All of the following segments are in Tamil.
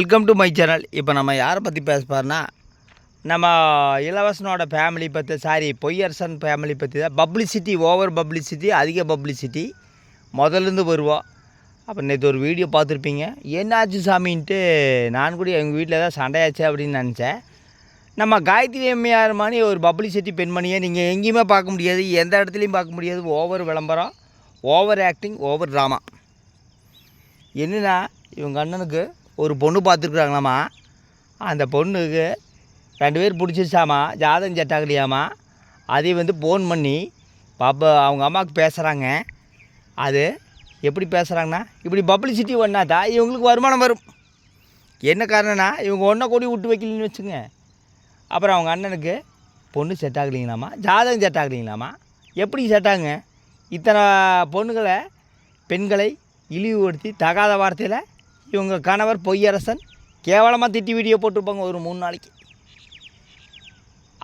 வெல்கம் டு மை சேனல் இப்போ நம்ம யாரை பற்றி பேச போகிறோன்னா நம்ம இளவரசனோட ஃபேமிலி பற்றி சாரி பொய்யரசன் ஃபேமிலி பற்றி தான். பப்ளிசிட்டி ஓவர் பப்ளிசிட்டி அதிக பப்ளிசிட்டி முதல்லேருந்து வருவோம். அப்போ நேற்று ஒரு வீடியோ பார்த்துருப்பீங்க. என்னாச்சு சாமின்ட்டு நான் கூட எங்கள் வீட்டில் தான் சண்டையாச்சு அப்படின்னு நினச்சேன். நம்ம காயத்ரி அம்மையார் மாதிரி ஒரு பப்ளிசிட்டி பெண்மணியை நீங்கள் எங்கேயுமே பார்க்க முடியாது. எந்த இடத்துலையும் பார்க்க முடியாது. ஓவர் விளம்பரம் ஓவர் ஆக்டிங் ஓவர் ட்ராமா என்னென்னா இவங்க அண்ணனுக்கு ஒரு பொண்ணு பார்த்துருக்குறாங்களாம்மா. அந்த பொண்ணுக்கு ரெண்டு பேர் பிடிச்சிருச்சாமா ஜாதகம் செட் ஆகலையாமா அதையும் வந்து ஃபோன் பண்ணி பாப்பா அவங்க அம்மாவுக்கு பேசுகிறாங்க அது எப்படி பேசுகிறாங்கன்னா இப்படி பப்ளிசிட்டி ஒன்றாதா இவங்களுக்கு வருமானம் வரும். என்ன காரணம்னா இவங்க ஒன்றை கூடி விட்டு வைக்கலன்னு வச்சுங்க. அப்புறம் அவங்க அண்ணனுக்கு பொண்ணு செட் ஆகலைங்களாம்மா. ஜாதகம் செட் ஆகலைங்களாம்மா. எப்படி செட் ஆகுங்க? இத்தனை பொண்ணுகளை பெண்களை இழிவுபடுத்தி தகாத வார்த்தையில் இவங்க கணவர் பொய்யரசன். கேவலமாக திட்டி வீடியோ போட்டிருப்பாங்க ஒரு மூணு நாளைக்கு.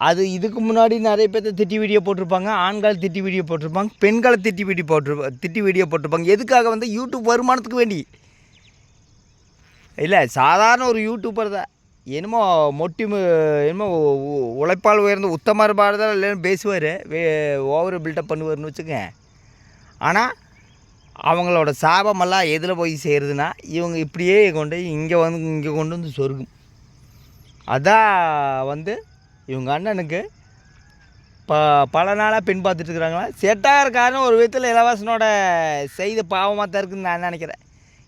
அது இதுக்கு முன்னாடி நிறைய பேர்த்த திட்டி வீடியோ போட்டிருப்பாங்க ஆண்கள் திட்டி வீடியோ போட்டிருப்பாங்க பெண்களை திட்டி வீடியோ போட்டிருப்பாங்க திட்டி வீடியோ போட்டிருப்பாங்க. எதுக்காக வந்து யூடியூப் வருமானத்துக்கு வேண்டி? இல்லை சாதாரண ஒரு யூடியூபர் தான். என்னமோ மொட்டி என்னமோ உழைப்பால் உயர்ந்த உத்தமர் பாரதம் இல்லைன்னு பேசுவார். வே ஓவர் பில்டப் பண்ணுவார்னு வச்சுக்கேன் ஆனால் அவங்களோட சாபமெல்லாம் எதில் போய் சேருதுன்னா இவங்க இப்படியே கொண்டு இங்கே வந்து இங்கே கொண்டு வந்து சொருகும். அதான் வந்து இவங்க அண்ணனுக்கு ப பல நாளாக பெண் செட்டாக இருக்காருன்னு ஒரு விதத்தில் இளவரசனோட செய்த பாவமாக தான் இருக்குதுன்னு நான் நினைக்கிறேன்.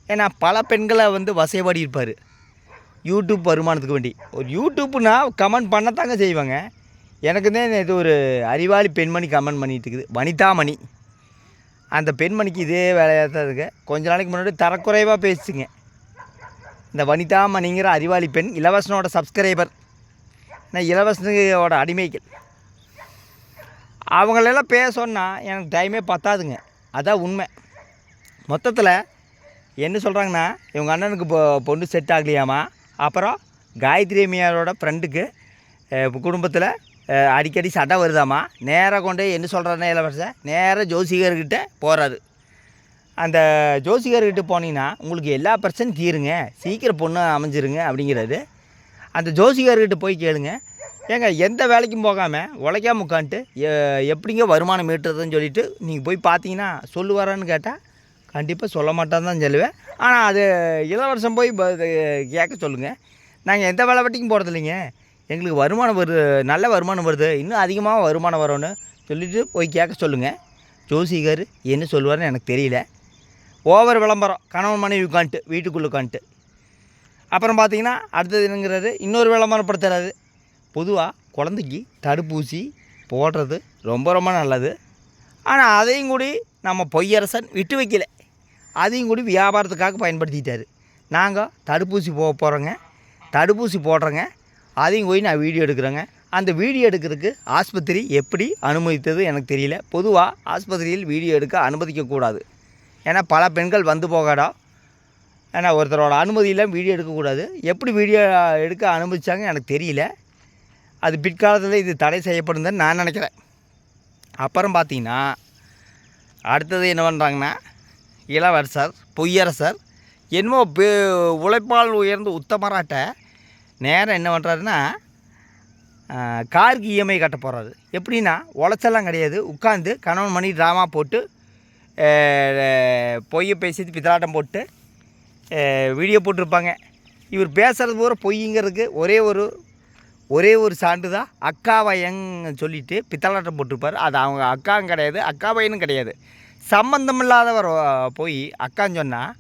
ஏன்னா பல பெண்களை வந்து வசைபாடி இருப்பார். யூடியூப் வருமானத்துக்கு வேண்டி. ஒரு யூடியூப்னா கமெண்ட் பண்ணத்தாங்க செய்வாங்க. எனக்கு தான் இது ஒரு அறிவாளி பெண்மணி கமெண்ட் பண்ணிகிட்டு இருக்குது. வனிதாமணி. அந்த பெண்மணிக்கு இதே வேலையாக தான் இருக்கு. கொஞ்ச நாளைக்கு முன்னாடி தரக்குறைவாக பேசுச்சுங்க இந்த வனிதா மணிங்கிற அறிவாளி பெண் இலவசனோட சப்ஸ்கிரைபர் நான் இளவரசனோட அடிமைகள் அவங்களெல்லாம் பேச சொன்னால் எனக்கு டைமே பத்தாதுங்க. அதான் உண்மை. மொத்தத்தில் என்ன சொல்கிறாங்கன்னா இவங்க அண்ணனுக்கு பொ பொண்ணு செட் ஆகலையாமா? அப்புறம் காயத்ரி அம்மையாரோட ஃப்ரெண்டுக்கு குடும்பத்தில் அடிக்கடி சண்டை வருதாமா நேராக கொண்டு போய் என்ன சொல்கிறாருன்னா இளவரச நேராக ஜோசிகர்கிட்ட போகிறாரு அந்த ஜோசிகர்கிட்ட போனீங்கன்னா உங்களுக்கு எல்லா பிரச்சனையும் தீருங்க. சீக்கிரம் பொண்ணு அமைஞ்சிருங்க அப்படிங்கிறது அந்த ஜோசிகர்கிட்ட போய் கேளுங்க. ஏங்க எந்த வேலைக்கும் போகாமல் உழைக்காம உட்காந்துட்டு எப்படிங்க வருமானம் ஈட்டுறதுன்னு சொல்லிட்டு நீங்கள் போய் பார்த்தீங்கன்னா சொல்லுவாரான்னு கேட்டால் கண்டிப்பாக சொல்ல மாட்டான்னு தான் சொல்லுவேன். ஆனால் அது இளவரசம் போய் கேட்க சொல்லுங்கள் நாங்கள் எந்த வேலை வெட்டிக்கும் போகிறது இல்லைங்க எங்களுக்கு வருமானம் வருது நல்ல வருமானம் வருது. இன்னும் அதிகமாக வருமானம் வரும்னு சொல்லிவிட்டு போய் கேட்க சொல்லுங்கள் ஜோசிகர் என்ன சொல்லுவார்னு எனக்கு தெரியல. ஓவர் விளம்பரம் கணவன் மனைவி உட்காந்துட்டு வீட்டுக்குள்ளே உட்காந்துட்டு. அப்புறம் பார்த்தீங்கன்னா அடுத்தது என்னங்கிறாரு இன்னொரு விளம்பரப்படுத்துறாரு பொதுவாக குழந்தைக்கு தடுப்பூசி போடுறது ரொம்ப ரொம்ப நல்லது. ஆனால் அதையும் கூடி நம்ம பொய்யரசன் விட்டு வைக்கல. அதையும் கூடி வியாபாரத்துக்காக பயன்படுத்திட்டார். நாங்கள் தடுப்பூசி போக போகிறோங்க தடுப்பூசி போடுறோங்க. அதையும் போய் நான் வீடியோ எடுக்கிறேங்க. அந்த வீடியோ எடுக்கிறதுக்கு ஆஸ்பத்திரி எப்படி அனுமதித்தது எனக்கு தெரியல. பொதுவாக ஆஸ்பத்திரியில் வீடியோ எடுக்க அனுமதிக்கக்கூடாது ஏன்னா பல பெண்கள் வந்து போகாடா. ஏன்னா ஒருத்தரோட அனுமதி வீடியோ எடுக்கக்கூடாது எப்படி வீடியோ எடுக்க அனுமதிச்சாங்க எனக்கு தெரியல. அது பிற்காலத்தில் இது தடை செய்யப்படுதுன்னு நான் நினைக்கிறேன். அப்புறம் பார்த்தீங்கன்னா அடுத்தது என்ன பண்ணுறாங்கன்னா இளவரசர் பொய்யரசர் என்னமோ உழைப்பால் உயர்ந்த உத்தமராட்ட நேரம் என்ன பண்ணுறாருன்னா காருக்கு இஎம்ஐ கட்ட போகிறாரு எப்படின்னா உழைச்செல்லாம் கிடையாது. உட்காந்து கணவன் மணி ட்ராமா போட்டு அஹ், பொய்யை பேசி பித்தலாட்டம் போட்டு வீடியோ போட்டிருப்பாங்க. இவர் பேசுகிறது பூரா பொய்ங்கிறதுக்கு ஒரே ஒரு ஒரே ஒரு சான்று தான். அக்கா பையன் சொல்லிட்டு பித்தலாட்டம் போட்டிருப்பார். அது அவங்க அக்காவும் கிடையாது அக்கா பையனும் கிடையாது. சம்மந்தம் இல்லாதவர் போய் அக்கான்னு சொன்னால்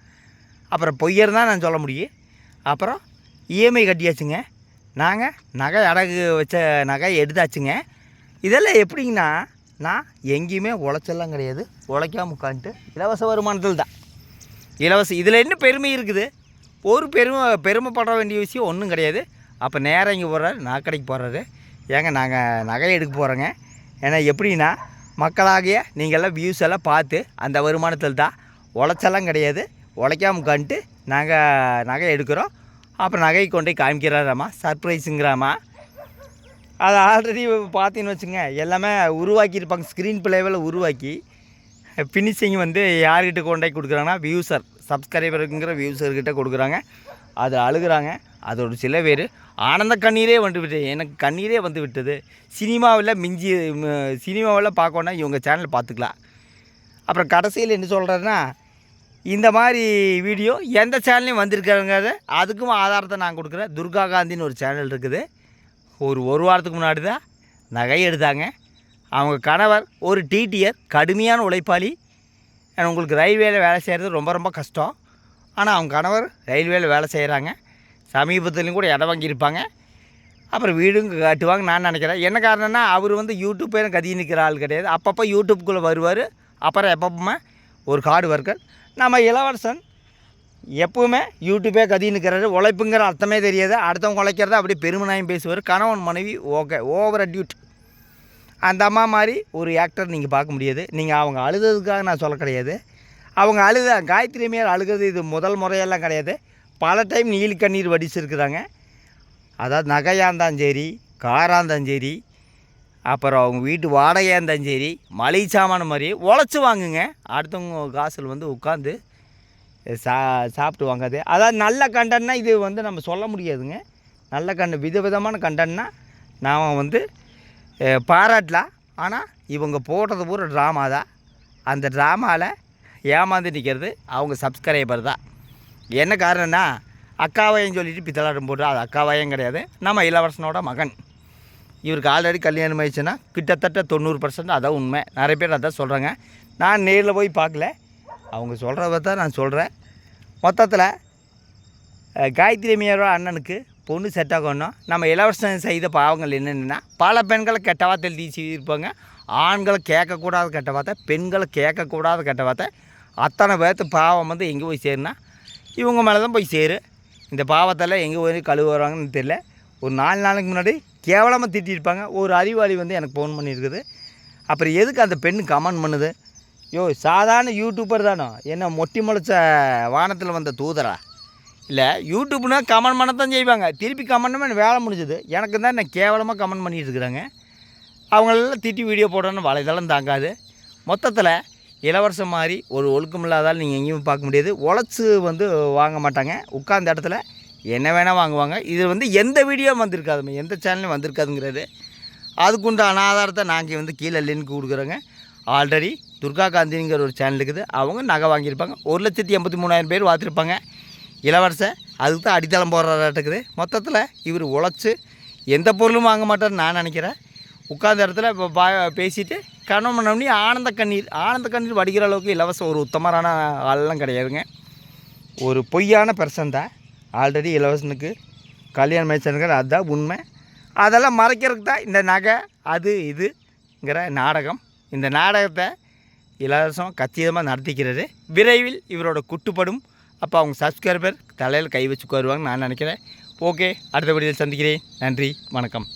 அப்புறம் பொய்யர் தான் நான் சொல்ல முடியும். அப்புறம் இஎம்ஐ கட்டியாச்சுங்க. நாங்கள் நகை அடகு வச்ச நகை எடுத்தாச்சுங்க. இதெல்லாம் எப்படிங்கன்னா நான் எங்கேயுமே உழைச்செல்லாம் கிடையாது. உழைக்காம உட்காந்துட்டு இலவச வருமானத்தில் தான். இலவச இதில் என்ன பெருமை இருக்குது? ஒரு பெருமை பெருமைப்பட வேண்டிய விஷயம் ஒன்றும் கிடையாது. அப்போ நேரம் இங்கே போகிறாரு நாக்கடைக்கு போகிறாரு ஏங்க நாங்கள் நகை எடுக்க போகிறோங்க ஏன்னா எப்படின்னா மக்களாகிய நீங்கள்லாம் வியூஸ் எல்லாம் பார்த்து அந்த வருமானத்தில் தான். உழைச்செல்லாம் கிடையாது. உழைக்காம உட்காந்துட்டு நாங்கள் நகை எடுக்கிறோம். அப்புறம் நகை கொண்டு போய் காமிக்கிறாராம்மா. சர்ப்ரைஸுங்கிறாமா அதை ஆல்ரெடி பார்த்தீங்கன்னு வச்சுங்க எல்லாமே உருவாக்கியிருப்பாங்க ஸ்க்ரீன் பிளேவில் உருவாக்கி ஃபினிஷிங் வந்து யார்கிட்ட கொண்டு போய் கொடுக்குறாங்கன்னா வியூசர் சப்ஸ்கிரைபருங்கிற வியூசர்கிட்ட கொடுக்குறாங்க. அது அழுகிறாங்க. அதோட சில பேர் ஆனந்த கண்ணீரே வந்து விட்டது எனக்கு கண்ணீரே வந்து விட்டது. சினிமாவில் மிஞ்சி சினிமாவில் பார்க்கணுன்னா இவங்க சேனல் பார்த்துக்கலாம். அப்புறம் கடைசியில் என்ன சொல்கிறேன்னா இந்த மாதிரி வீடியோ எந்த சேனல்லையும் வந்திருக்காங்கிறத அதுக்கும் ஆதாரத்தை நான் கொடுக்குறேன். துர்கா காந்தின்னு ஒரு சேனல் இருக்குது. ஒரு ஒரு வாரத்துக்கு முன்னாடி தான் நகை எடுத்தாங்க. அவங்க கணவர் ஒரு டிடிஆர் கடுமையான உழைப்பாளி. உங்களுக்கு ரயில்வேல வேலை செய்கிறது ரொம்ப ரொம்ப கஷ்டம். ஆனால் அவங்க கணவர் ரயில்வேல வேலை செய்கிறாங்க சமீபத்துலேயும் கூட இடம் வாங்கியிருப்பாங்க. அப்புறம் வீடும் கட்டுவாங்க நான் நினைக்கிறேன். என்ன காரணம்னா அவர் வந்து யூடியூப் கதி நிற்கிற ஆள் கிடையாது. அப்பப்போ யூடியூப்குள்ளே வருவார். அப்புறம் எப்பப்போமே ஒரு கார்டு ஒர்க்கர் நம்ம இளவரசன் எப்பவுமே யூடியூப்பே கதின்னுக்கிறாரு. உழைப்புங்கிற அர்த்தமே தெரியாது. அடுத்தவங்க உழைக்கிறத அப்படி பெருமனாயும் பேசுவார். கணவன் மனைவி ஓகே ஓவர் அட்யூட் அந்த அம்மா மாதிரி ஒரு ஆக்டர் நீங்கள் பார்க்க முடியாது. நீங்கள் அவங்க அழுததுக்காக நான் சொல்ல கிடையாது. அவங்க அழுத காயத்ரி மேல் அழுகிறது இது முதல் முறையெல்லாம் கிடையாது. பல டைம் நீல் கண்ணீர் வடிச்சிருக்கிறாங்க. அதாவது நகையாக இருந்தாலும் சரி காராக இருந்தாலும் சரி அப்புறம் அவங்க வீட்டு வாடகையாக இருந்தாலும் சரி மளிகை சாமான மாதிரி உழைச்சி வாங்குங்க. அடுத்தவங்க காசில் வந்து உட்காந்து சா சாப்பிட்டு வாங்காது. அதாவது நல்ல கண்டன்னா இது வந்து நம்ம சொல்ல முடியாதுங்க. நல்ல கண்ட விதவிதமான கண்டன்னா நாம் வந்து பாராட்டலாம். ஆனால் இவங்க போடுறது பூரா ட்ராமா தான் அந்த ட்ராமாவில் ஏமாந்து நிற்கிறது அவங்க சப்ஸ்கிரைபர் தான் என்ன காரணம்னா அக்காவையும் சொல்லிட்டு பித்தலாட்டம் போட்டு அது அக்காவாயும் கிடையாது. நம்ம இளவரசனோட மகன். இவருக்கு ஆல்ரெடி கல்யாணம் ஆயிடுச்சுன்னா கிட்டத்தட்ட தொண்ணூறு பர்சன்ட் அதான் உண்மை. நிறைய பேர் அதான் சொல்கிறாங்க நான் நேரில் போய் பார்க்கல. அவங்க சொல்கிறத தான் நான் சொல்கிறேன் மொத்தத்தில் காயத்ரி அம்மையாரோட அண்ணனுக்கு பொண்ணு செட் ஆகணும். நம்ம இளவரசன் செய்த பாவங்கள் என்னென்னா பல பெண்களை கெட்ட வார்த்தை எழுதி இருப்பாங்க ஆண்களை கேட்கக்கூடாத கெட்ட வார்த்தை பெண்களை கேட்கக்கூடாத கெட்ட வார்த்தை. அத்தனை பேர்த்து பாவம் வந்து எங்கே போய் சேருனா இவங்க மேலே தான் போய் சேரு. இந்த பாவத்தெல்லாம் எங்கே போய் கழுவுறாங்கன்னு தெரியல. ஒரு நாலு நாளைக்கு முன்னாடி கேவலமாக திட்டியிருப்பாங்க ஒரு அறிவாளி வந்து எனக்கு ஃபோன் பண்ணியிருக்குது. அப்புறம் எதுக்கு அந்த பெண்ணு கமெண்ட் பண்ணுது? யோ சாதாரண யூடியூப்பர் தானோ? என்ன மொட்டி முளைச்ச வானத்தில் வந்த தூதரா? இல்லை யூடியூப்னா கமெண்ட் பண்ண தான் செய்வாங்க. திருப்பி கமெண்ட் பண்ண வேலை முடிஞ்சது. எனக்கு தான் என்ன கேவலமாக கமெண்ட் பண்ணிட்டு இருக்கிறாங்க. அவங்களெல்லாம் திட்டி வீடியோ போடணும்னு வலைதளம் தாங்காது. மொத்தத்தில் இளவரசம் மாதிரி ஒரு ஒழுக்கம் இல்லாதால் நீங்கள் எங்கேயும் பார்க்க முடியாது. உழைச்சி வந்து வாங்க மாட்டாங்க. உட்கார்ந்த இடத்துல என்ன வேணால் வாங்குவாங்க. இது வந்து எந்த வீடியோ வந்திருக்காதுமே எந்த சேனலும் வந்திருக்காதுங்கிறது. அதுக்குண்டான ஆதாரத்தை நாங்கள் வந்து கீழே லிங்க் கொடுக்குறோங்க. ஆல்ரெடி துர்கா காந்திங்கிற ஒரு சேனல் இருக்குது. அவங்க நகை வாங்கியிருப்பாங்க. ஒரு லட்சத்தி எண்பத்தி மூணாயிரம் பேர் பார்த்துருப்பாங்க இளவரசர் அதுக்கு தான் அடித்தளம் போடுறாட்டுக்குது மொத்தத்தில் இவர் உழைச்சி எந்த பொருளும் வாங்க மாட்டார்னு நான் நினைக்கிறேன். உட்காந்த இடத்துல இப்போ பா பேசிட்டு கணவன் பண்ணி ஆனந்த கண்ணீர் ஆனந்த கண்ணீர் வடிக்கிற அளவுக்கு இலவசம் ஒரு உத்தமரான ஆள்லாம் கிடையாதுங்க. ஒரு பொய்யான பெர்சன் தான். ஆல்ரெடி இலவசனுக்கு கல்யாணம் மேய்ச்சனுங்கிற அதுதான் உண்மை. அதெல்லாம் மறைக்கிறதுக்கு தான் இந்த நகை அது இதுங்கிற நாடகம். இந்த நாடகத்தை இலவசம் கச்சிதமாக நடத்திக்கிறது. விரைவில் இவரோட குட்டுப்படும். அப்போ அவங்க சப்ஸ்கிரைபர் தலையில் கை வச்சு வருவாங்கன்னு நான் நினைக்கிறேன். ஓகே அடுத்த வீடியோவில் சந்திக்கிறேன். நன்றி வணக்கம்.